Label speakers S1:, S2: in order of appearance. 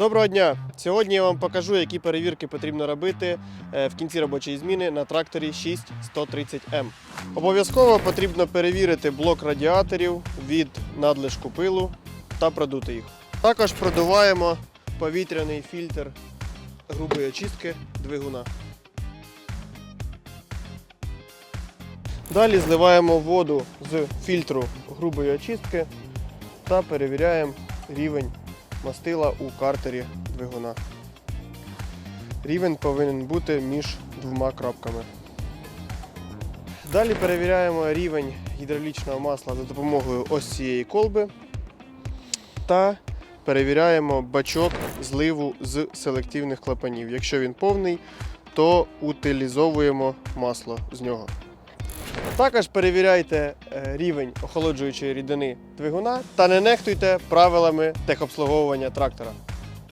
S1: Доброго дня! Сьогодні я вам покажу, які перевірки потрібно робити е, в кінці робочої зміни на тракторі 6130М. Обов'язково потрібно перевірити блок радіаторів від надлишку пилу та продути їх. Також продуваємо повітряний фільтр грубої очистки двигуна. Далі зливаємо воду з фільтру грубої очистки та перевіряємо рівень мастила у картері двигуна. Рівень повинен бути між двома крапками. Далі перевіряємо рівень гідравлічного масла за допомогою ось цієї колби та перевіряємо бачок зливу з селективних клапанів. Якщо він повний, то утилізовуємо масло з нього. Також перевіряйте е, рівень охолоджуючої рідини двигуна та не нехтуйте правилами техобслуговування трактора.